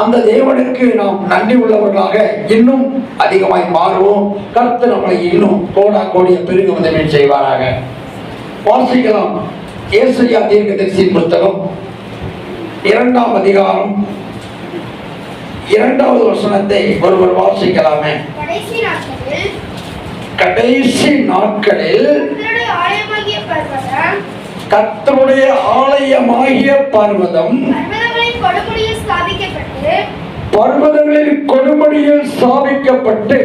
அந்த தேவனுக்கு நாம் நன்றி உள்ளவர்களாக இன்னும் அதிகமாய் மாறுவோம். கர்த்தர் நம்மளை இன்னும் கோடா கோடிய பெருக உதவி செய்வாராக. வாசிக்கலாம். ஏசையா தீர்க்கதரிசியின் புத்தகம் இரண்டாம் அதிகாரம் இரண்டாவது வசனத்தை ஒருவர் வாசிக்கலாமே. கடைசி நாட்களில் கர்த்தருடைய ஆலயமாகிய பர்வதம் பர்வதங்களின் கொடுமுடியில் ஸ்தாபிக்கப்பட்டு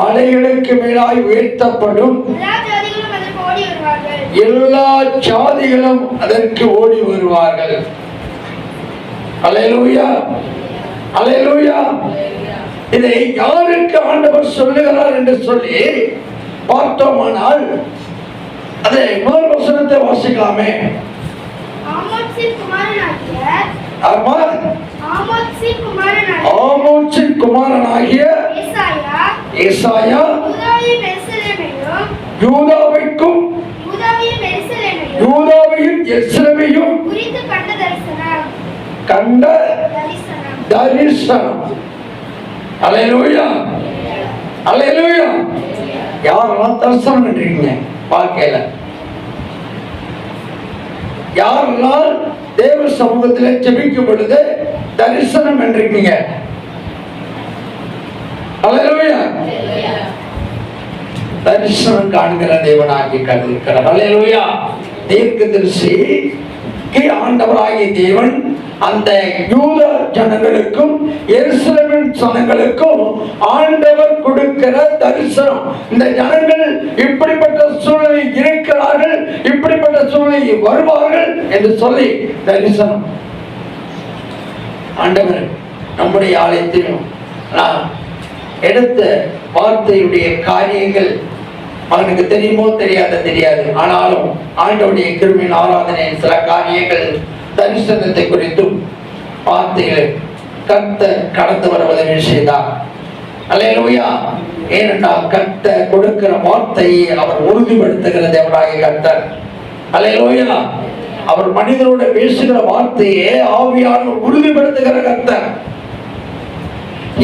மலைகளுக்கு மேலாய் உயர்த்தப்படும் எல்லா ஜாதிகளும் அதற்கு ஓடி வருவார்கள். எல்லா ஜாதிகளும் அதற்கு ஓடி வருவார்கள். அலையலூயா அலையலூயா. இதை யாருக்கு ஆண்டவர் சொல்லுகிறார் என்று சொல்லி பார்த்தோமானால் அதை முதல் வசனத்தை வாசிக்கலாமே. ஆமோத்சின் குமாரனாகிய ஏசாயா யூதாவைக்கும் யூதாவையும் குறித்து கண்ட தரிசனம். அலையலூயா. அலையலூயா. யாரெல்லாம் தரிசனம் பண்றீங்க? வாழ்க்கையில. யாரெல்லாம் தேவ சமூகத்தில் ஜெபிக்கும் பொழுது தரிசனம் என்றீங்க தரிசனம் காண்கிற தேவனாகி கருதுகிறார் தீர்க்க தரிசி ஆண்டவராகிய தேவன் அந்த யூத ஜனங்களுக்கும் எருசலேமின் ஜனங்களுக்கும் ஆண்டவர் கொடுக்கிற தரிசனம். இந்த ஜனங்கள் இப்படிப்பட்ட சூழ்நிலை இருக்கிறார்கள் இப்படிப்பட்ட சூழ்நிலை வருவார்கள் என்று சொல்லி தரிசனம். ஆண்டவர் நம்முடைய ஆலயத்திலும் நான் எடுத்த வார்த்தையுடைய காரியங்கள் அவனுக்கு தெரியுமோ தெரியாத தெரியாது. ஆனாலும் ஆண்டவுடைய கிருமியின் ஆராதனை சில காரியங்கள் தரிசனத்தை குறித்தும் வார்த்தைகளை கத்த கடந்து வருவதை செய்தார். அல்லேலூயா. ஏனென்றால் கத்த கொடுக்கிற வார்த்தையை அவர் உறுதிப்படுத்துகிற தேவனாகிய கத்தர் அல்லேலூயா. அவர் மனிதரோட பேசுகிற வார்த்தையே ஆவியானவர் உறுதிப்படுத்துகிற கத்தர்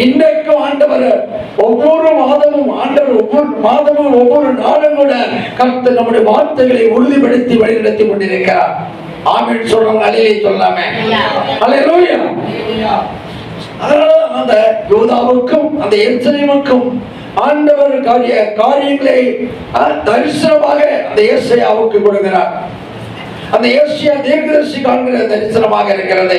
இன்றைக்கும் ஆண்டவர் ஒவ்வொரு மாதமும் ஆண்டவர் ஒவ்வொரு மாதமும் ஒவ்வொரு நாளும் கூட கர்த்தர் நம்முடைய வார்த்தைகளை உறுதிப்படுத்தி வழிநடத்தி கொண்டிருக்கிறார். ஆமீன் சொல்றவங்க அலையை சொல்லாம. அலையலூயா அதனால அந்த யோதாவுக்கும் அந்த எருசலேமுக்கும் ஆண்டவர் காரிய காரியங்களை தரிசனமாக அந்த ஏசையாவுக்கு கொடுக்கிறார். அந்த ஏசியா தீர்க்கதரிசி காண்கிற தரிசனமாக இருக்கிறது.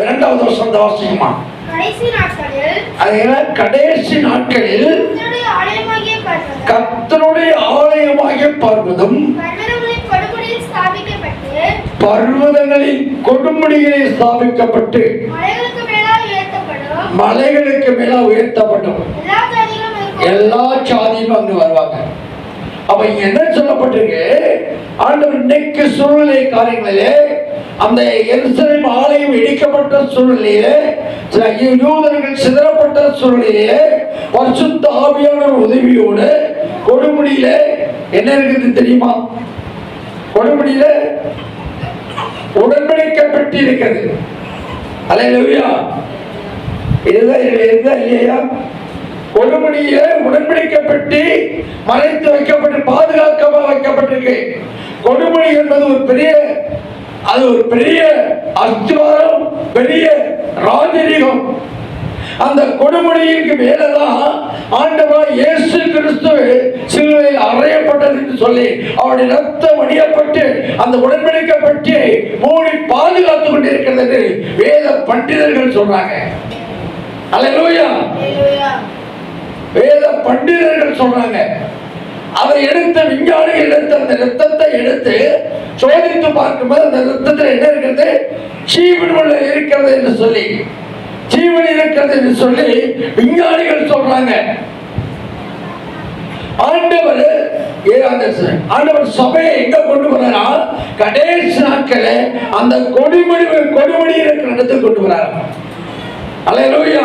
இரண்டாவது வருஷம் வாசிக்குமா கடைசி நாட்களில் அதனால கடைசி நாட்களில் கர்த்தருடைய ஆலயமாகிய பர்வதம் கர்த்தருடைய ஆலயமாகிய பர்வதம் பர்வதங்களின் கொடுமுடியில் ஸ்தாபிக்கப்பட்டு பர்வதங்களின் கொடுமுடிகளில் ஸ்தாபிக்கப்பட்டு மலைகளுக்கு மேல உயர்த்தப்படும். எல்லா சாதியும் அங்கு வருவாங்க. அப்ப என்ன சொல்லப்பட்டிருக்கு? ஆண்டவர் இன்னைக்கு சூழ்நிலை காரியங்களிலே அந்த எருசலேம் ஆலயம் இடிக்கப்பட்ட சூழ்நிலையிலே யூதர்கள் சிதறப்பட்ட சூழ்நிலையிலே பரிசுத்த ஆவியானவர் உதவியோடு கொடுமுடியில என்ன இருக்குது தெரியுமா? கொடுமுடியில உடன்படிக்கை பெட்டி இருக்கிறது அல்லேலூயா இதுதான் இதுல இல்லையா கொடுமுடியில உடன்படிக்கை மறைத்து வைக்கப்பட்டு பாதுகாக்கமாக வைக்கப்பட்டிருக்கு கொடுமுடி என்பது ஒரு பெரிய அது ஒரு பெரிய அஸ்திவாரம் பெரிய ராஜரீகம். அந்த கொடுமுடிக்கு மேலதான் ஆண்டவர் இயேசு கிறிஸ்து சிலுவையில் அறையப்பட்டது என்று சொல்லி அவருடைய ரத்தம் வடியப்பட்டு அந்த உடன்படிக்கை பற்றி மூடி பாதுகாத்துக் கொண்டிருக்கிறது என்று வேத பண்டிதர்கள் சொல்றாங்க. அல்லேலூயா. வேத பண்டிதர்கள் சொல்றாங்க. அதை எடுத்த விஞ்ஞானிகள் எடுத்த அந்த ரத்தத்தை எடுத்து சோதித்து பார்க்கும்போது அந்த ரத்தத்தில் என்ன இருக்கிறது? உள்ள இருக்கிறது என்று சொல்லி ஜீவன் இருக்கிறது என்று சொல்லி விஞ்ஞானிகள் சொல்றாங்க. ஆண்டவர் ஏ, அந்த ஆண்டவர் சபையை எங்க கொண்டு வர்றாரா? கடைசி நாட்கள அந்த கொடிமணி கொடிமணி இருக்கிற இடத்துக்கு கொண்டு வர்றார். அலையலோயா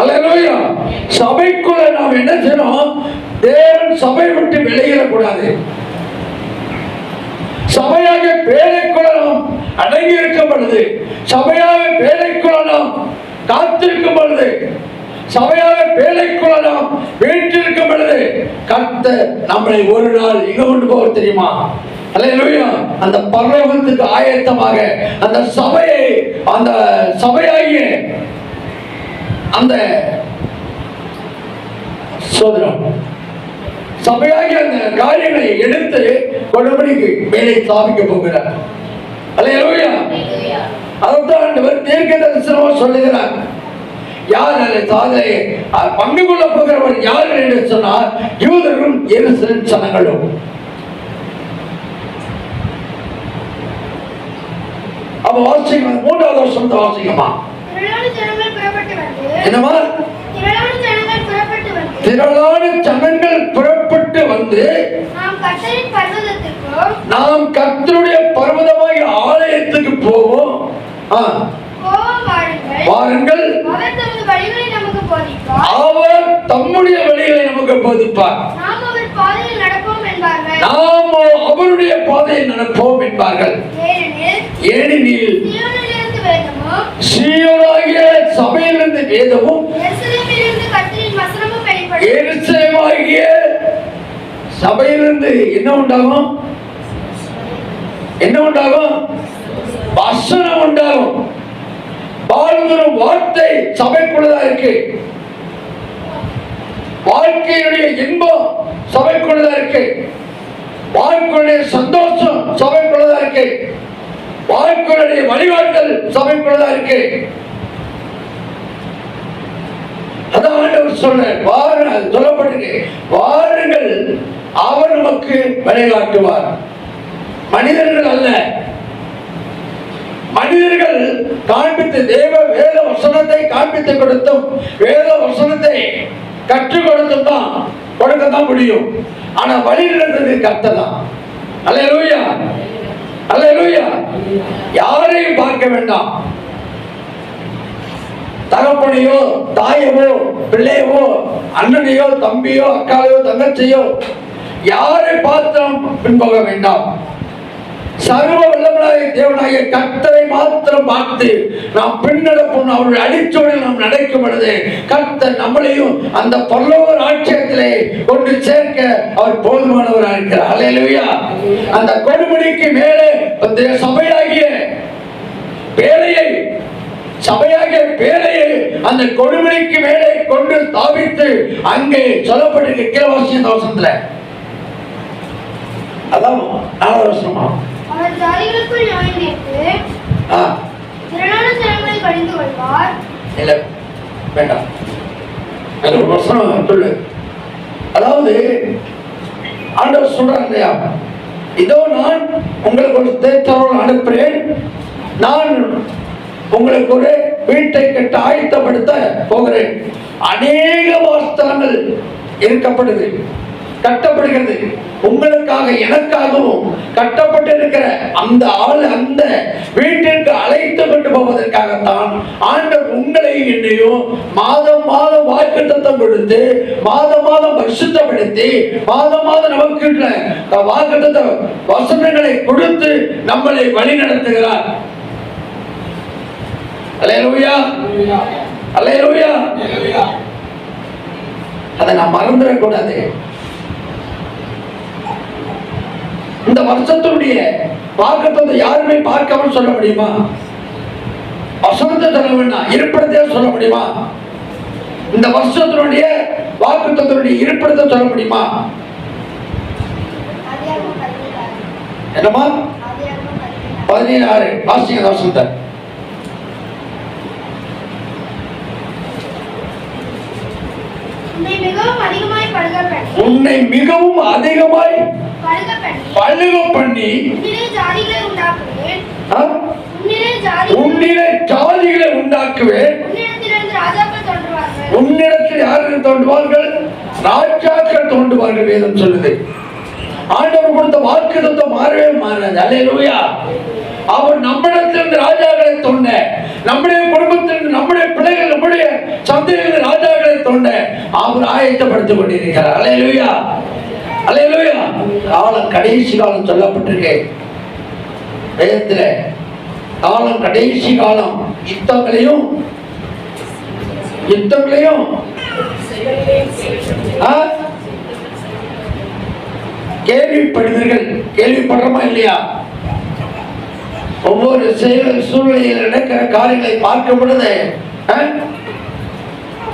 அலையலோயா சபைக்குள்ள நாம் என்ன செய்யணும் தேவன் சபை விட்டு வெளியிடக்கூடாது சபையாக பேரைக்குள்ள நாம் அடங்கி இருக்கும் பொழுது சபையாக வேலைக்குள்ள நாம் காத்திருக்கும் பொழுது சபையாக வேலைக்குள்ள நாம் வீட்டிருக்கும் பொழுது கத்த நம்மளை ஒரு நாள் இங்க கொண்டு போக தெரியுமா? அல்லேலூயா அந்த பரலோகத்துக்கு ஆயத்தமாக அந்த சபையை அந்த சபையாகிய அந்த சோதனம் சபையாகிய அந்த காரியங்களை எடுத்து கொடுபடிக்கு மேலே ஸ்தாபிக்க போகிறார். அதைத்தான் ஆண்டவர் தீர்க்க தரிசனமா சொல்லுகிறார். யார் அந்த சாதனை பங்கு கொள்ள போகிறவர் யார் என்று சொன்னால் யூதரும் எருசலேம் சனங்களும் அப்ப வாசிக்கணும் மூன்றாவது வருஷம் வாசிக்கமா திரளான ஜனங்கள் புறப்பட்டு என்னமா திரளான ஜனங்கள் புறப்பட்டு வந்து நாம் கர்த்தருடைய பர்வதமாகிய ஆலயத்துக்கு போவோம். வாருங்கள். வாருங்கள். அவர் தம்முடைய வழிகளை நமக்கு போதிப்பார். நாம் அவருடைய பாதையில் நடப்போம் என்பார்கள். ஏனெனில் சீயோனாகிய சபையிலிருந்து வேதமும் எருசலேமாகிய சபையிலிருந்து என்ன உண்டாகும்? என்ன உண்டாகும்? வசனம் உண்டாகும். வாழ்வரும் வார்த்தை சபைக்குள்ளதா இருக்கு. வாழ்க்கையுடைய இன்பம் சபைக்குள்ளதா இருக்கு. வாழ்க்கையுடைய சந்தோஷம் சபைக்குள்ளதா இருக்கு. வாழ்க்கையுடைய வழிகாட்டல் சபைக்குள்ளதா இருக்கு. அதான் ஆண்டவர் சொல்ற அது சொல்லப்பட்டிருக்கு வாருங்கள் அவர் நமக்கு வழிகாட்டுவார். மனிதர்கள் அல்ல. மனிதர்கள் காண்பித்து தேவ வேத வசனத்தை காண்பித்து கொடுத்தும் வேத வசனத்தை கற்றுக் கொடுத்தும் தான் கொடுக்கத்தான் முடியும். ஆனா வழி நடந்தது அல்ல லூயா அல்ல லூயா யாரையும் பார்க்க வேண்டாம். தகப்பனையோ தாயவோ பிள்ளையவோ அண்ணனையோ தம்பியோ அக்காவையோ தங்கச்சியோ யாரை பார்த்தும் பின்போக வேண்டாம். சர்வ வல்லவனாய தேவனாய கர்த்தரை மாத்திரம் பார்த்து நாம் பின்னடப்போம். அவருடைய அடிச்சோடில் நாம் நடக்கும் பொழுது கர்த்தர் நம்மளையும் அந்த பல்லவ ஆட்சியத்திலே கொண்டு சேர்க்க அவர் போதுமானவராக இருக்கிறார். அல்லேலூயா அந்த கொடுமுடிக்கு மேலே அந்த சபையாகிய வேலையை சபையாகிய பேரையை அந்த கொடுமுடிக்கு மேலே கொண்டு ஸ்தாபித்து அங்கே சொல்லப்பட்டிருக்க கீழவாசிய தோசத்துல அதான் நாலாவது வருஷமா அவர் ஜாதிகளுக்குள் நுழைந்திட்டு ஆ. திரளான ஜனங்களை கடிந்து கொள்வார். இல்ல வேண்டாம். அது ஒரு வசனம் சொல்லு. அதாவது ஆண்டவர் சொல்றாங்க இல்லையா? இதோ நான் உங்களுக்கு ஒரு தேர்தல் அனுப்புகிறேன். நான் உங்களுக்கு ஒரு வீட்டை கட்ட ஆயத்தப்படுத்த போகிறேன். அநேக வாஸ்தலங்கள் இருக்கப்படுது கட்டப்படுகிறது. உங்களுக்காக எனக்காகவும் கட்டப்பட்டிருக்கிற அந்த ஆள் அந்த வீட்டிற்கு அழைத்து கொண்டு போவதற்காகத்தான் ஆண்டவர் உங்களை என்னையும் மாதம் மாதம் வாக்குத்தத்தம் கொடுத்து மாதம் மாதம் பரிசுத்தப்படுத்தி மாதம் மாதம் நமக்கு வாக்குத்த வசனங்களை கொடுத்து நம்மளை வழி நடத்துகிறார். அல்லேலூயா. அல்லேலூயா. அதை நான் மறந்துடக்கூடாது. இந்த வருஷத்துடைய வாக்குத்தத்தை யாருமே பார்க்காம சொல்ல முடியுமா? வசந்த சொல்ல வேண்டாம் இருப்பிடத்தையே சொல்ல முடியுமா? இந்த வருஷத்தினுடைய வாக்குத்தத்தினுடைய இருப்பிடத்தை சொல்ல முடியுமா? என்னமா பதினேழு. பதினேழு வாசிங்க அந்த மிகவும் அதிகமாக உன்னை மிகவும் அதிகமாய் பழுக பண்ணி உன்னிலே ஜாதிகளை உண்டாக்குவேன். உன்னிடத்தில் யார்கள் தோன்றுவார்கள்? ராஜாக்கள் தோன்றுவார்கள் வேதம் சொல்லுது. ஆண்டவர் கொடுத்த வாக்கு தத்துவம் மாறவே மாறாது. அல்லேலூயா. அவர் நம்மிடத்திலிருந்து ராஜாக்களை தொண்ட நம்முடைய குடும்பத்திலிருந்து நம்முடைய பிள்ளைகள் நம்முடைய சந்தையிலிருந்து ராஜாக்களை தொண்ட அவர் ஆயத்தப்படுத்திக் கொண்டிருக்கிறார். அல்லேலூயா. அல்லேலூயா. காலம் கடைசி காலம் சொல்லப்பட்டிருக்கு. வேதத்தில் காலம் கடைசி காலம். யுத்தங்களையும் யுத்தங்களையும். ஆ? கேள்விப்படுவீர்கள். கேள்விப்படுறோமா இல்லையா? ஒவ்வொரு செயல் சூழ்நிலையில் நடக்கிற காரியங்களை பார்க்கும் பொழுது ஆ?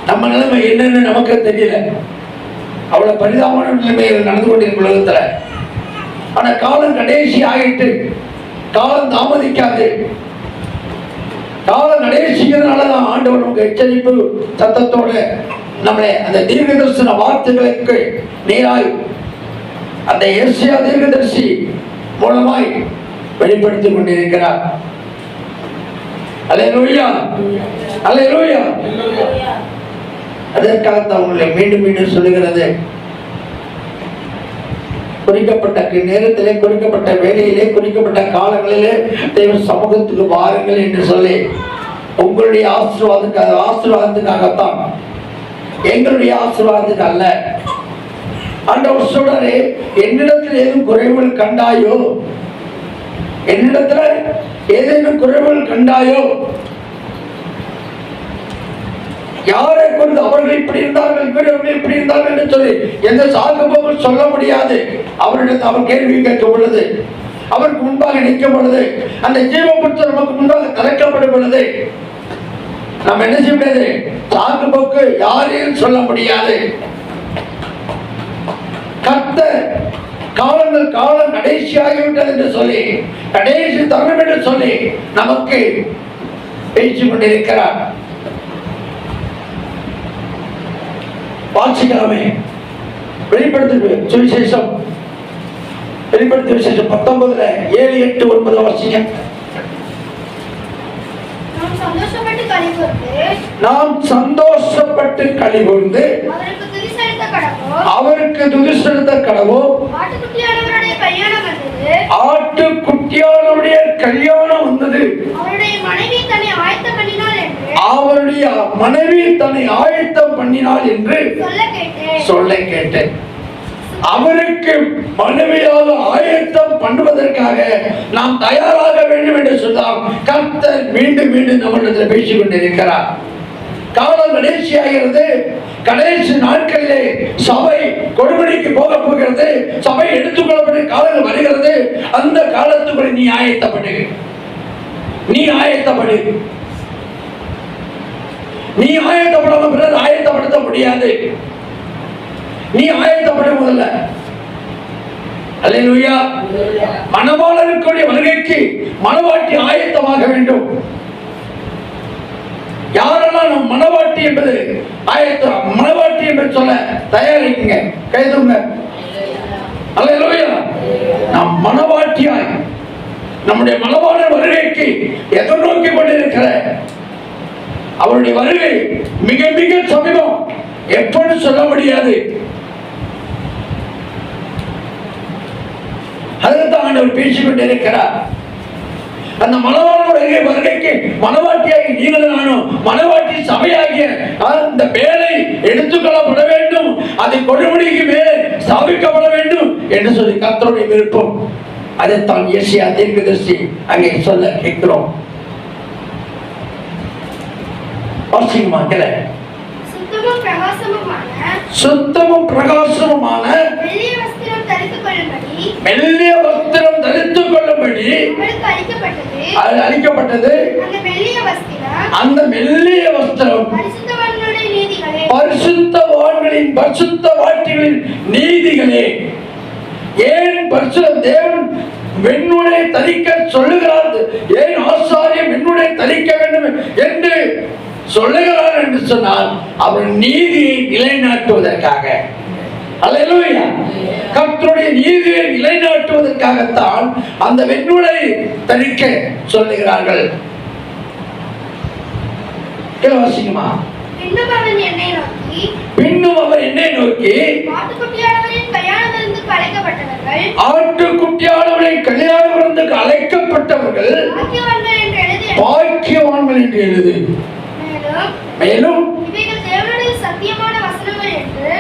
நம்ம நிலைமை என்னன்னு நமக்கு தெரியல. அவ்வளவு பரிதாபமான நிலைமையில் நடந்து கொண்டிருக்கும் உலகத்துல. ஆனா காலம் கடைசி ஆகிட்டு காலம் தாமதிக்காது. காலம் கடைசிக்கிறதுனால தான் ஆண்டவர் நமக்கு எச்சரிப்பு சத்தத்தோட நம்மளை அந்த தீர்க்கதரிசன வார்த்தைகளுக்கு நேராய் அந்த ஏசியா தீர்க்கதரிசி மூலமாய் வெளிப்படுத்திக் கொண்டிருக்கிறார். அல்லேலூயா அல்லேலூயா. அதற்காகத்தான் உங்களை மீண்டும் மீண்டும் சொல்லுகிறது. குறிக்கப்பட்ட நேரத்திலே குறிக்கப்பட்ட வேலையிலே குறிக்கப்பட்ட காலங்களிலே தெய்வ சமூகத்துக்கு வாருங்கள் என்று சொல்லி உங்களுடைய ஆசீர்வாதத்துக்காக ஆசீர்வாதத்துக்காகத்தான். எங்களுடைய ஆசீர்வாதத்துக்கு அல்ல. ஆண்டவர் சொல்றாரு என்னிடத்தில் ஏதும் குறைவுகள் கண்டாயோ என்னிடத்துல ஏதேனும் குறைவுகள் கண்டாயோ? யாரை கொண்டு அவர்கள் இப்படி இருந்தார்கள் இவர்கள் இப்படி இருந்தார்கள் என்று சொல்லி எந்த சாகுபமும் சொல்ல முடியாது. அவரிடத்தில் அவர் கேள்வி கேட்க பொழுது அவருக்கு முன்பாக நிற்கும் பொழுது அந்த ஜீவபுத்தர் நமக்கு முன்பாக கலைக்கப்படும் பொழுது நம்ம என்ன செய்ய முடியாது? சாக்கு போக்கு யாரையும் சொல்ல முடியாது. கர்த்தர் காலங்கள் காலம் கடைசியாகிவிட்டது என்று சொல்லி கடைசி தருணம் என்று சொல்லி நமக்கு பேசிக் கொண்டிருக்கிறார். வாசிக்கலாமே. வெளிப்படுத்து சுவிசேஷம். வெளிப்படுத்து விசேஷம் பத்தொன்பதுல ஏழு எட்டு ஒன்பது வாசிங்க. நாம் சந்தோஷப்பட்டு கழிவுறுத்து நாம் சந்தோஷப்பட்டு கழிவுந்து அவருக்கு துதி செலுத்த கடவோ ஆட்டுக்குட்டியானவருடைய கல்யாணம் வந்தது. ஆட்டுக்குட்டியானுடைய கல்யாணம் வந்தது. அவருடைய மனைவி தன்னை ஆயத்தம் பண்ணினாள் என்று சொல்ல கேட்டேன். சொல்ல கேட்டேன். அவருக்கு மனைவியாக ஆயத்தம் பண்ணுவதற்காக நாம் தயாராக வேண்டும் என்று சொன்னால் கர்த்தர் மீண்டும் மீண்டும் நம்மிடத்தில் பேசிக் கொண்டிருக்கிறார் காலம் கடைசியாகிறது. கடைசி நாட்களிலே சபை கொடுமணிக்கு போக போகிறது. சபை எடுத்துக்கொள்ளப்பட்ட காலங்கள் வருகிறது. அந்த காலத்துக்குள்ள நீ ஆயத்தப்படு. நீ ஆயத்தப்படு. நீ ஆயத்தப்படாம பிறகு ஆயத்தப்படுத்த முடியாது. நீ ஆயத்தப்பட முதல்ல. அல்லேலூயா. மணவாளனுக்குரிய வருகைக்கு மணவாட்டி ஆயத்தமாக வேண்டும். யாரெல்லாம் நம் மனவாட்டி என்பது ஆயத்தம் மணவாட்டி என்று சொல்ல தயாரிக்குங்க கைதுங்க அல்லேலூயா. நாம் மணவாட்டியாய் நம்முடைய மனவான வருகைக்கு எதிர்நோக்கி கொண்டிருக்கிற? அவருடைய வருகை மிக மிக சமீபம். எப்படி சொல்ல முடியாது? அதுதான் ஆண்டவர் பேசிக்கொண்டிருக்கிறார் அந்த மணவாளனுடைய வருகைக்கு மனவாட்டியாகி நீங்கள் நானும் மனவாட்டி சபையாகிய அந்த வேலை எடுத்துக்கொள்ளப்பட வேண்டும். அதை கொடுமுடிக்கு மேலே ஸ்தாபிக்கப்பட வேண்டும் என்று சொல்லி கர்த்தருடைய விருப்பம். அதைத்தான் ஏசியா தீர்க்கதரிசி அங்கே சொல்ல கேட்கிறோம். வாசிக்குமாக்கல சுத்தமும் பிரகாசமுமான சுத்தமும் பிரகாசமுமான வெள்ளிய வஸ்திரம் தரித்துக் கொள்ளும்படி மெல்லிய வஸ்திரம் தரித்துக் கொள்ளும்படி அது அளிக்கப்பட்டது. அந்த மெல்லிய வஸ்திரம் நீதிகளே. பரிசுத்தவான்களின் பரிசுத்த வாட்டிகளின் நீதிகளே. ஏன் பரிசுத்த தேவன் வெண்ணுடை தரிக்க சொல்லுகிறார்? ஏன் ஆசாரியம் வெண்ணுடை தரிக்க வேண்டும் என்று சொல்லுகிறார் என்று சொன்னால் அவர் நீதியை நிலைநாட்டுவதற்காக. கர்த்தருடைய நீதியை நிலைநாட்டுவதற்காகத்தான் அந்த வெண்ணுடை தரிக்க சொல்லுகிறார்கள். பின்னும் அவர் என்னை நோக்கி ஆட்டுக்குட்டியானவரின் கல்யாண விருந்துக்கு அழைக்கப்பட்டவர்கள் ஆட்டுக்குட்டியானவரை கல்யாண விருந்துக்கு அழைக்கப்பட்டவர்கள் பாக்கியவான்கள் என்று எழுதி பாக்கியவான்கள் என்று எழுது மேலும் மேலும் இவைகள் தேவனுடைய சத்தியமான வசனங்கள் என்று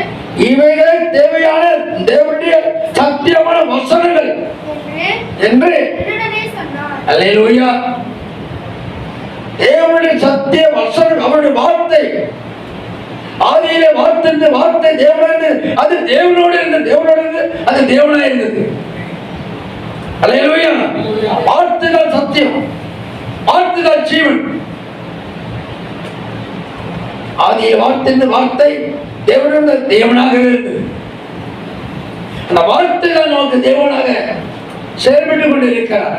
இவைகள் தேவையான தேவனுடைய சத்தியமான வசனங்கள் என்று அல்லேலூயா. தேவனுடைய சத்திய வசனம் அவருடைய வார்த்தை. ஆதியிலே வார்த்தை இருந்தது, வார்த்தை தேவனது அது தேவனோடு இருந்தது தேவனோடு இருந்தது அது தேவனாய் இருந்தது. அல்லேலூயா. வார்த்தைகள் சத்தியம். வார்த்தைகள் ஜீவன். ஆதிய வார்த்தை இருந்த வார்த்தை தேவனோட தேவனாக இருந்தது. அந்த வார்த்தைகள் நமக்கு தேவனாக செயல்பட்டுக் கொண்டிருக்கிறார்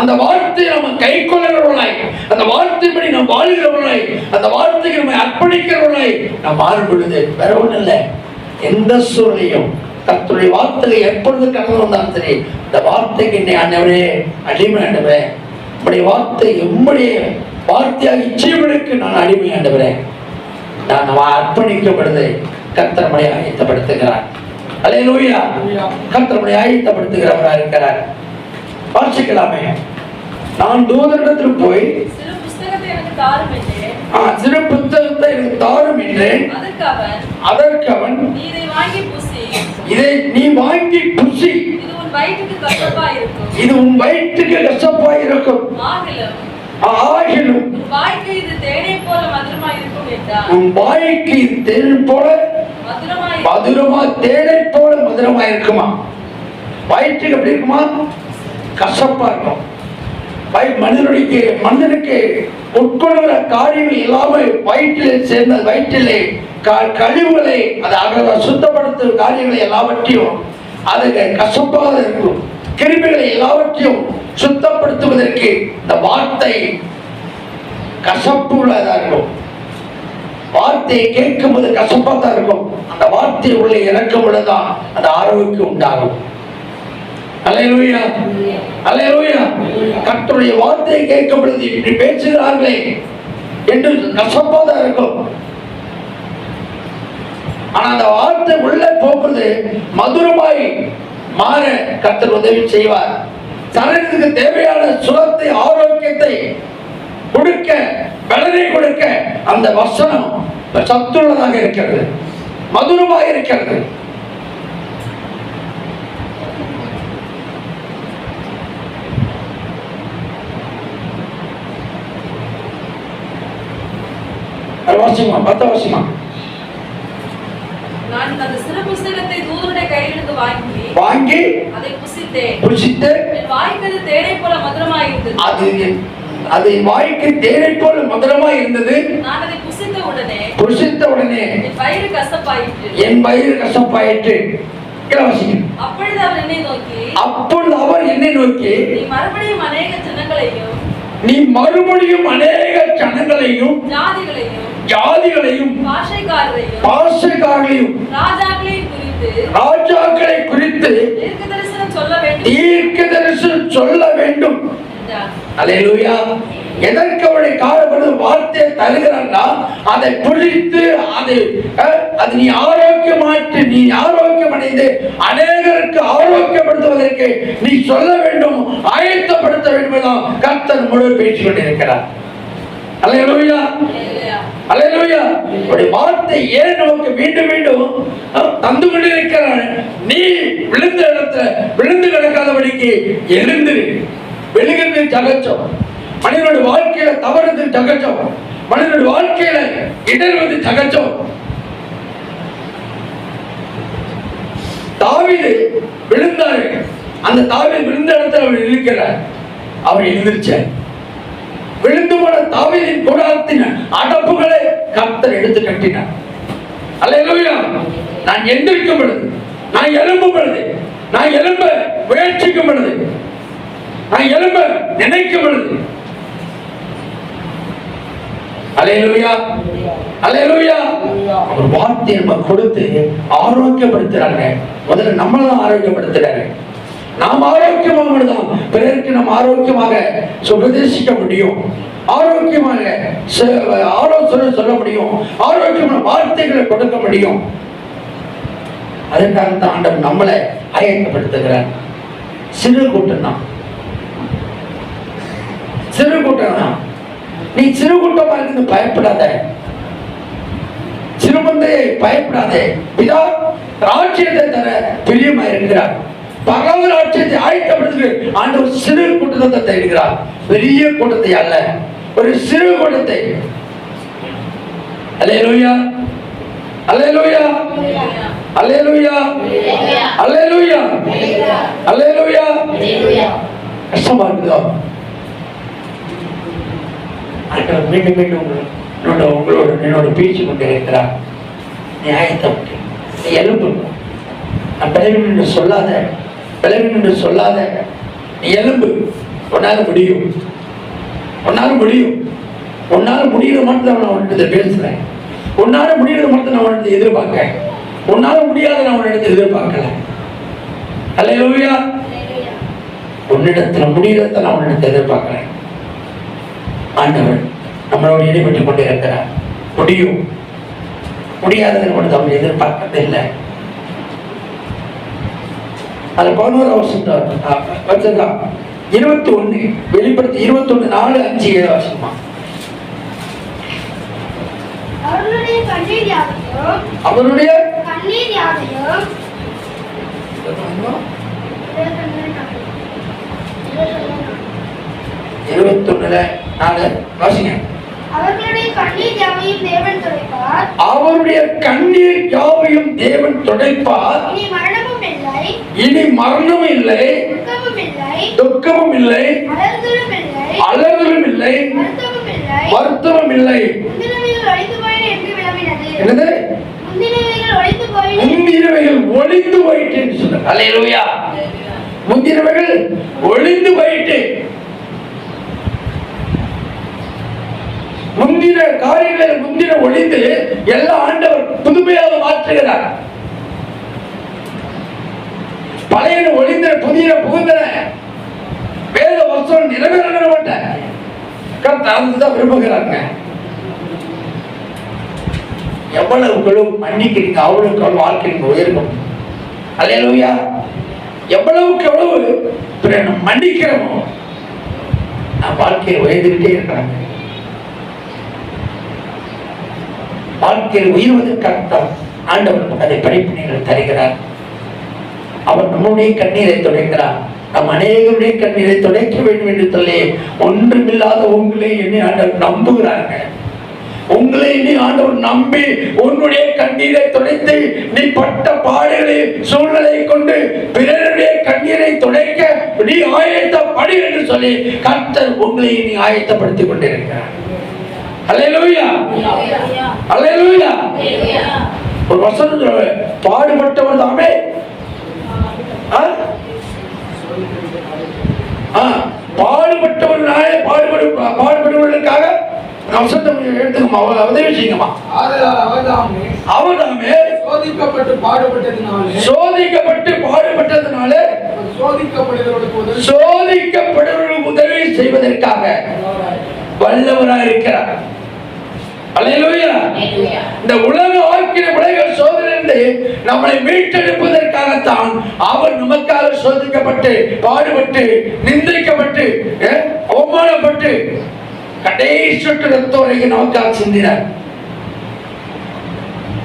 அந்த வார்த்தையை நம்ம கை கொள்ளுகிறவர்களாய் அந்த வார்த்தைப்படி நாம் வாழ்கிறவர்களாய் அந்த வார்த்தைக்கு நம்மை அர்ப்பணிக்கிறவர்களாய் நாம் மாறும் பொழுது வேற ஒன்றும் இல்லை. எந்த சூழலையும் தத்துடைய வார்த்தையை எப்பொழுது கடந்து வந்தாலும் சரி இந்த வார்த்தைக்கு என்னை ஆண்டவரே அடிமை ஆண்டவரேன் உம்முடைய வார்த்தை எம்முடைய வார்த்தையாக ஜீவனுக்கு நான் அடிமை ஆண்டவரேன் நான் நம்ம அர்ப்பணிக்கப்படுது கர்த்தர் நம்மை அல்லேலூயா கர்த்தர் நம்மை ஆயத்தப்படுத்துகிறவராக இருக்கிறார். வாசிக்கலாமே. நான் தூதரிடத்தில் போய் சிறு புத்தகத்தை எனக்கு தாரும் என்றேன். அதற்கு அவன் இதை நீ வாங்கி புசி. இது உன் வயிற்றுக்கு கசப்பா இருக்கும். ஆகிலும் ஆகிலும் உன் வாய்க்கு இது தேனை போல மதுரமா போல மதுரமா தேனை போல மதுரமா இருக்குமா? வயிற்றுக்கு எப்படி இருக்குமா? கசப்பா இருக்கும். மனிதனுக்கு மனிதனுடைய மனிதனுக்கு உட்கொள்கிற காரியங்கள் இல்லாமல் வயிற்றிலே சேர்ந்த வயிற்றிலே க- கழிவுகளை அதை அகல சுத்தப்படுத்தும் காரியங்களை எல்லாவற்றையும் அது கசப்பாக இருக்கும். கிருமிகளை எல்லாவற்றையும் சுத்தப்படுத்துவதற்கு இந்த வார்த்தை கசப்பு உள்ளதா இருக்கும். வார்த்தையை கேட்கும்போது போது தான் இருக்கும். அந்த வார்த்தை உள்ள இறக்கும் பொழுதுதான் அந்த ஆரோக்கியம் உண்டாகும். அல்லேலூயா. அல்லேலூயா. கர்த்தருடைய வார்த்தையை கேட்கும் பொழுது இப்படி பேசுகிறார்களே என்று கசப்பாதான் இருக்கும். ஆனா அந்த வார்த்தை உள்ள போக்குறது மதுரமாய் மாற கர்த்தர் உதவி செய்வார். சரீரத்துக்கு தேவையான சுரத்தை ஆரோக்கியத்தை கொடுக்க பலனை கொடுக்க அந்த வசனம் சத்துள்ளதாக இருக்கிறது மதுரமாக இருக்கிறது வாசிமா பத்த கையிலிருந்து வாங்கி புசித்து வாய்க்கு தேனை போல மதுரமா இருந்தது. அது அது வாய்க்கு தேனை போல மதுரமா இருந்தது. நான் அதை புசித்த உடனே என் வயிறு கசப்பாயிற்று. இளவரசிங்க அப்பொழுது அவர் என்னை நோக்கி நீ மறுபடியும் அநேக ஜனங்களையும் ஜாதிகளையும் குறித்து ராஜாக்களை குறித்து தீர்க்க தரிசனம் சொல்ல வேண்டும். தீர்க்க தரிசனம் சொல்ல வேண்டும் எதற்கு அவருடைய காலப்பொழுது வார்த்தையை தருகிறான்னா அதை புரித்து அதை அஹ், அது நீ ஆரோக்கியமாற்று நீ ஆரோக்கியம் அடைந்து அநேகருக்கு ஆரோக்கியப்படுத்துவதற்கு நீ சொல்ல வேண்டும் ஆயத்தப்படுத்த வேண்டும் எல்லாம் கர்த்தர் முழு பேசிக் கொண்டிருக்கிறார். அல்லேலூயா அல்லேலூயா. அல்லேலூயா அவருடைய வார்த்தை ஏன் நமக்கு மீண்டும் மீண்டும் தந்து கொண்டிருக்கிறார் நீ விழுந்த இடத்துல விழுந்து கிடக்காதபடிக்கு எழுந்து விழுகிறது தகச்சம் மனிதனுடைய வாழ்க்கையில தவறுது தகச்சம் மனிதனுடைய வாழ்க்கையில இடர்வது தகச்சம் தாவிது விழுந்தாரு. அந்த தாவீது விழுந்த இடத்துல அவர் இருக்கிறார். அவர் எழுந்திருச்சார் விழுந்து போன தாவிதின் கூடாரத்தின் அடப்புகளை கர்த்தர் எடுத்து கட்டினார். அல்லையா நான் எந்திரிக்கும் பொழுது நான் எலும்பும் பொழுது நான் எலும்ப முயற்சிக்கும் பொழுது நான் எழும்ப நினைக்கும் பொழுது. அல்லேலூயா அல்லேலூயா. ஒரு வார்த்தை நம்ம கொடுத்து ஆரோக்கியப்படுத்துறாங்க முதல்ல நம்மள தான் ஆரோக்கியப்படுத்துறாங்க நாம் ஆரோக்கியமாக தான். பிறருக்கு நம்ம ஆரோக்கியமாக சுபதேசிக்க முடியும். ஆரோக்கியமாக செ- ஆலோசனை சொல்ல முடியும். ஆரோக்கியமான வார்த்தைகளை கொடுக்க முடியும். அதற்காக தான் ஆண்டவர் நம்மளை ஆயத்தப்படுத்துகிறார் சிறு கூட்டம் தான். சிறு கூட்டம் நீ சிறு கூட்டமா இருந்து பயப்படாத. சிறுமந்தையை பயப்படாதே. பிதா ராட்சியத்தை தர பிரியமா இருக்கிறார். பரவ ராட்சியத்தை ஆயத்தப்படுத்து ஆண்டவர் சிறு கூட்டத்தை தேடுகிறார். பெரிய கூட்டத்தை அல்ல ஒரு சிறு குடத்தை அல்லேலூயா. அல்லேலூயா. அல்லேலூயா. அல்லேலூயா. அல்லேலூயா. கஷ்டமா இருக்குதோ? ஆண்டவர் மீண்டும் மீண்டும் உங்களோட- என்னோட உங்களோட என்னோட பேச்சு கொண்டு இருக்கிறார். நியாயத்தை விட்டு. எலும்பு நான் பிளவின் என்று சொல்லாத பிளவின் என்று சொல்லாத நீ எலும்பு உன்னால முடியும். உன்னால முடியும். உன்னால முடியுற மட்டும் தான் நான் உன்கிட்ட பேசுறேன். உன்னால முடியுற மட்டும் நான் உன்கிட்ட எதிர்பார்க்கிறேன். உன்னால முடியாத நான் உன்னிடத்தை எதிர்பார்க்கல. அல்லேலூயா. உன்னிடத்துல முடியறத நான் உன்னிடத்தை எதிர்பார்க்கிறேன். ஆண்டவர் நம்மளோட ஈடுபட்டு கொண்டு இருக்கிறார் முடியும். முடியாததை மட்டும் அவன் எதிர்பார்க்கறது இல்லை. அது பதினோரு வருஷம் வச்சிருக்கான் இருபத்தி ஒண்ணு வெளிப்படுத்தி இருபத்தி ஒண்ணு நாலு அஞ்சு ஏழு வருஷமா? அவருடைய கண்ணீர் யாவையும்? இருபத்தி ஒண்ணுல நாலு வாசிங்க. அவர்களுடைய கண்ணீர் யாவையும் தேவன் துடைப்பார்? அவருடைய கண்ணீர் யாவையும் தேவன் துடைப்பார்? இனி மரணமும் இல்லை. இனி மரணமும் இல்லை. துக்கமும் இல்லை. துக்கமும் இல்லை. அலறுதலும் இல்லை. வருத்தமும் இல்லை. என்னது? முந்தினவைகள் ஒளிந்து போயிட்டு என்று சொன்னார். முந்தினவைகள் ஒளிந்து போயிட்டு முந்தின காரியங்களை முந்தின ஒழிந்து எல்லா ஆண்டவர் புதுமையாக மாற்றுகிறார். பழைய ஒளிந்த புதிய புகுந்தன. வேத வருஷம் நிறைவேற மாட்டேன் கர்த்தர் அதுதான் விரும்புகிறாங்க எவ்வளவுகளோ மன்னிக்கிறீங்க அவ்வளவுக்கு அவ்வளவு வாழ்க்கை நீங்க உயர்கும் எவ்வளவுக்கு எவ்வளவு மன்னிக்கிறோமோ நான் வாழ்க்கையை உயர்ந்துகிட்டே இருக்கிறாங்க. வாழ்க்கையில் உயர்வதற்காகத்தான் ஆண்டவர் நமக்கு அதை படிப்பினைகள் தருகிறார். அவர் நம்முடைய கண்ணீரை துடைக்கிறார். நம் அநேகருடைய கண்ணீரை துடைக்க வேண்டும் என்று சொல்லி ஒன்றுமில்லாத உங்களை என்னை ஆண்டவர் நம்புகிறாங்க. உங்களை நீ ஆண்டவர் நம்பி உன்னுடைய கண்ணீரை துடைத்து நீ பட்ட பாடுகளை சூழ்நிலை கொண்டு பிறருடைய கண்ணீரை துடைக்க நீ ஆயத்தப்படு என்று சொல்லி கர்த்தர் உங்களை நீ ஆயத்தப்படுத்திக் கொண்டிருக்கிறார். ஒரு வசனம் பாடுபட்டவர் தாமே? ஆ, பாடுபட்டவர்களாலே பாடுபடு பாடுபடுவதற்காக வசனத்தை எடுத்துக்கமா? உதவி செய்யுங்கம்மா. ஆதலால் அவர்தாமே அவர் தாமே சோதிக்கப்பட்டு பாடுபட்டதினாலே சோதிக்கப்பட்டு பாடுபட்டதுனால சோதிக்கப்படுவர்களுக்கு உதவி செய்வதற்காக வல்லவராக இருக்கிறார் இந்த உலக வாழ்க்கையில உலக சோதனை நம்மளை மீட்டெடுப்பதற்காகத்தான் அவர் நமக்காக சோதிக்கப்பட்டு பாடுபட்டு நிந்திக்கப்பட்டு அவமானப்பட்டு கடைசி ரத்த வரைக்கும் நமக்காக சிந்தினார்.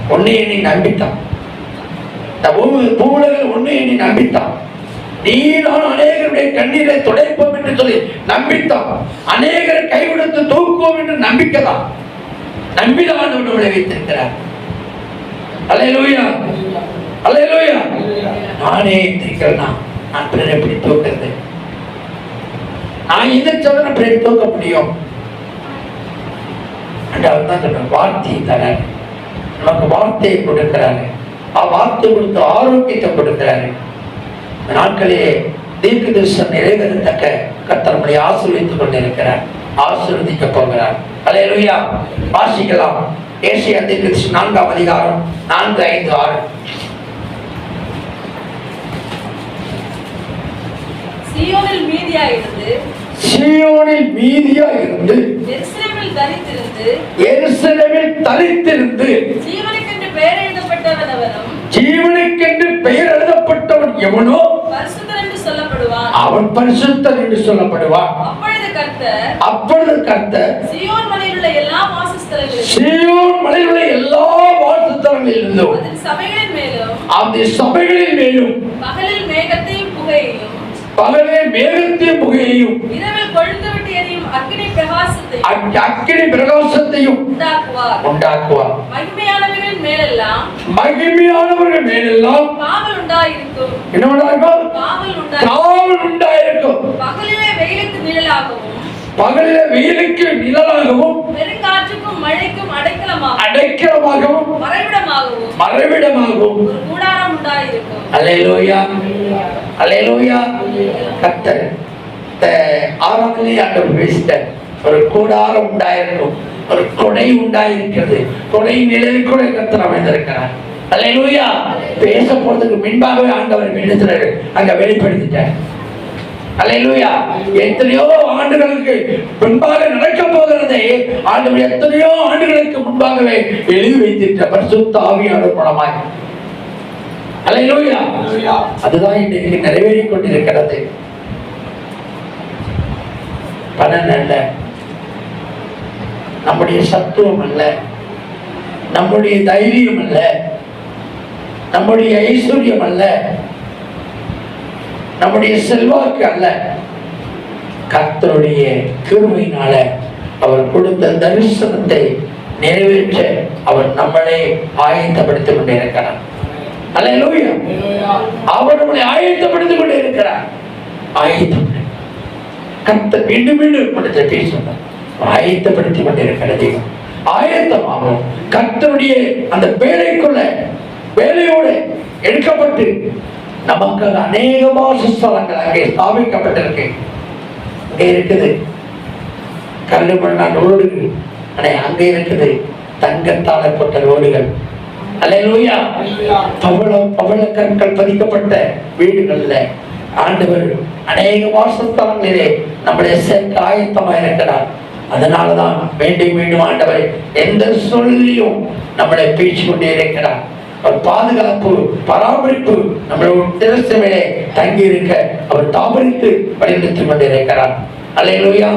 உன்னையை நீ நம்பித்தான். இந்த பூ- பூவுலகில் உன்னையை நீ நம்பித்தான். நீ நான் அநேகருடைய கண்ணீரை துடைப்போம் என்று சொல்லி நம்பித்தான். அநேகரை கைவிடுத்து தூக்குவோம் என்று நம்பிக்கைதான். நம்பிதான் நம்மளை வைத்திருக்கிறார். அலையலூயா அலையலூயா நானே திரிக்கிறேன்னா நான் பிறர் எப்படி தூக்குறது? நான் இதை சோதனை பிறர் தூக்க முடியும்? அவர் தான் வார்த்தையை தராரு. நமக்கு வார்த்தையை கொடுக்கிறாரு. ஆ வார்த்தை கொடுத்து ஆரோக்கியத்தை கொடுக்கிறாரு. நாட்களே தீர்க்க தரிசனம் நிறைவேறத்தக்க கர்த்தர் நம்மளை ஆசீர்வதித்துக் கொண்டிருக்கிறார். ஆசீர்வதிக்க போகிறார். அல்லேலூயா வாசிக்கலாம். ஏசியா நான்காம் அதிகாரம் நான்கு ஐந்து ஆறு. சீயோனில் மீதியாயிருந்து சீயோனில் மீதியா இருந்து எருசலேமில் தரித்திருந்து எருசலேமில் தரித்திருந்து ஜீவனுக்கென்று பெயர் எழுதப்பட்டவன் அவனும் ஜீவனுக்கென்று பெயர் எழுதப்பட்டவன் எவனோ சொல்லப்படுவான் அவன் பரிசுத்தன் என்று சொல்லப்படுவான். அப்பொழுது கர்த்தர் சீயோன் மலையில் உள்ள எல்லா வாழ்த்துத்தலங்களில் இருந்தும் அந்த சபைகளின் மேலும் பகலில் மேகத்தையும் புகையையும் பகலே மேகத்தையும் புகையையும் இரவில் கொழுந்து விட்டு எரியும் அக்கினி பிரகாசத்தையும் பிரகாசத்தை அக்- அக்கினி பிரகாசத்தையும் உண்டாக்குவார். உண்டாக்குவார். மகிமையானவர்களின் மேலெல்லாம் மகிமையானவர்கள் மேலெல்லாம் காவல் உண்டாயிருக்கும் என்ன உண்டாயிருக்கும் காவல் உண்டாயிருக்கும் பகலிலே வெயிலுக்கு நிழலாகவும் பகலில வெயிலுக்கு நிழலாகவும் பெருங்காற்றுக்கும் மழைக்கும் அடைக்கலமாகவும் அடைக்கலமாகவும் மறைவிடமாகவும் மறைவிடமாகவும். ஒரு கூடாரம் உண்டாயிருக்கும். அலையலோயா அலையலோயா கத்தர் ஆரம்பத்திலே ஆண்டவர் பேசிட்டார். ஒரு கூடாரம் உண்டாயிருக்கும். ஒரு கொடை உண்டாயிருக்கிறது. கொடை நிலையில் கூட கத்தர் அமைந்திருக்கிறார். அலையலோயா பேச போறதுக்கு முன்பாகவே ஆண்டவர் எழுதுறாரு அங்க வெளிப்படுத்திட்டார். அலையலூயா எத்தனையோ ஆண்டுகளுக்கு முன்பாக நடக்க போகிறதை ஆண்டவர் எத்தனையோ ஆண்டுகளுக்கு முன்பாகவே எழுதி வைத்திருக்க பரிசுத்த ஆவியாளர் மூலமாய். அல்லேலூயா. அதுதான் இன்றைக்கு நிறைவேறிக் கொண்டிருக்கிறது. பலன் அல்ல. நம்முடைய சத்துவம் அல்ல. நம்முடைய தைரியம் அல்ல. நம்முடைய ஐஸ்வர்யம் அல்ல. நம்முடைய செல்வாக்கு அல்ல. கர்த்தருடைய கிருமையினால அவர் கொடுத்த தரிசனத்தை நிறைவேற்ற அவர் நம்மளே ஆயத்தப்படுத்திக் கொண்டிருக்கிறார் அல்லேலூயா அவர் நம்மளை ஆயத்தப்படுத்திக் கொண்டே இருக்கிறார். ஆயத்தம். கர்த்தர் மீண்டும் மீண்டும் படுத்த பேசுகிறார் ஆயத்தப்படுத்தி கொண்டிருக்கிறது தெய்வம் ஆயத்தமாகும் கர்த்தருடைய அந்த வேலைக்குள்ள வேலையோடு எடுக்கப்பட்டு நமக்கு அநேக வாசஸ்தலங்கள் அங்கே ஸ்தாபிக்கப்பட்டிருக்கு. அங்கே இருக்குது. கல்லு மண்ணால் ரோடுகள் அங்கே இருக்குது. தங்கத்தால போட்ட ரோடுகள் அலையலூயா பவள பவள கற்கள் பதிக்கப்பட்ட வீடுகள்ல ஆண்டவர் அநேக வாசஸ்தலங்களிலே நம்மளை சேர்க்க ஆயத்தமாக இருக்கிறார் அதனாலதான் மீண்டும் மீண்டும் ஆண்டவர் எந்த சொல்லியும் நம்மளை பேச்சு கொண்டே இருக்கிறார். அவர் பாதுகாப்பு பராமரிப்பு நம்மளுடைய தங்கி இருக்க அவர் தாபரித்து வழிநடத்திக் கொண்டிருக்கிறார் அல்லேலூயா.